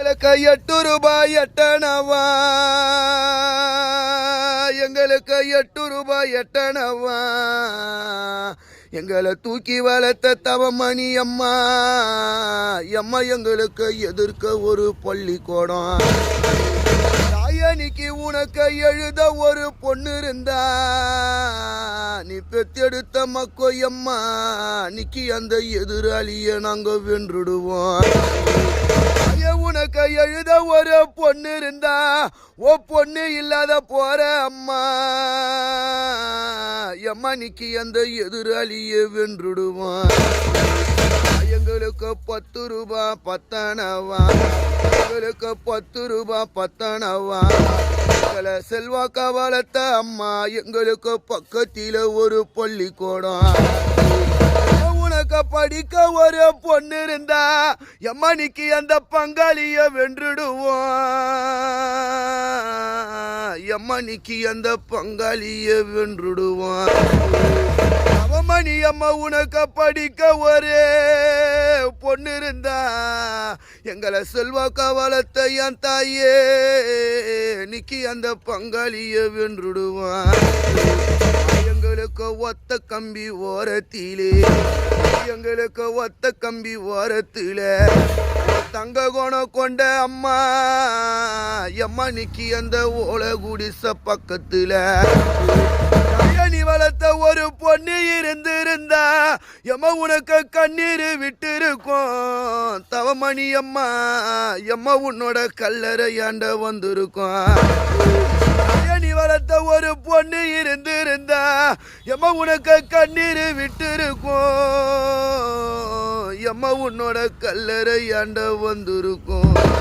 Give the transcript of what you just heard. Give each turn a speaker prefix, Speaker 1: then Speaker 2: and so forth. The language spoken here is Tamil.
Speaker 1: எங்களுக்கு எட்டு ரூபாய் எட்டனவா? எங்களுக்கு எட்டு ரூபாய் எட்டனவா? எங்களை தூக்கி வளர்த்த தவமணி அம்மா. அம்மா எங்களுக்கு எதிர்க்க ஒரு பள்ளிக்கூடம். தாயனிக்கு உனக்கு எழுத ஒரு பொண்ணு இருந்தா. நீ பெத்தெடுத்த மக்கோயம்மா நிக்கி அந்த எதிராளியை நாங்கள் வென்றுடுவோம். உனக்கு எழுத ஒரு பொண்ணு இருந்தா ஓ பொண்ணு இல்லாத போற அம்மா. எம்மா நிக்கி அந்த எதிராளியை வென்றுடுவான் எங்களுக்கு பத்து ரூபா பத்தனவா. எங்களுக்கு பத்து ரூபா பத்தனவா. எங்களை செல்வாக்கா வளர்த்த அம்மா எங்களுக்கு பக்கத்தில ஒரு பள்ளிக்கூடம். உனக்கு படிக்க ஒரு பொண்ணு இருந்தா எம்மணிக்கு அந்த பங்காளிய வென்றுடுவோம் எம்மணிக்கு அந்த பங்காளிய வென்றுடுவான் அவமணி அம்மா உனக்கு படிக்க ஒரே பொண்ணு இருந்தா எங்களை செல்வாக்கா வளர்த்த என் தாயே நிக்கி அந்த பங்காளிய வென்றுடுவான் எங்களுக்கு ஒத்த கம்பி ஓரத்திலே. எங்களுக்கு ஒத்த கம்பி ஓரத்திலே. தங்க குணம் கொண்ட அம்மா எம்மா நிக்கி அந்த ஓலை குடிச பக்கத்துல வளர்த்த ஒரு பொண்ணு இருந்திருந்தா எம்மா உனக்கு கண்ணீர் விட்டு இருக்கும் தவமணி அம்மா எம்மா உன்னோட கல்லறையாண்ட வந்திருக்கும். பொண்ணு இருந்திருந்தா எம்மா உனக்கு கண்ணீர் விட்டு எம்ம எம்மா உன்னோட கல்லறையாண்ட வந்திருக்கும்.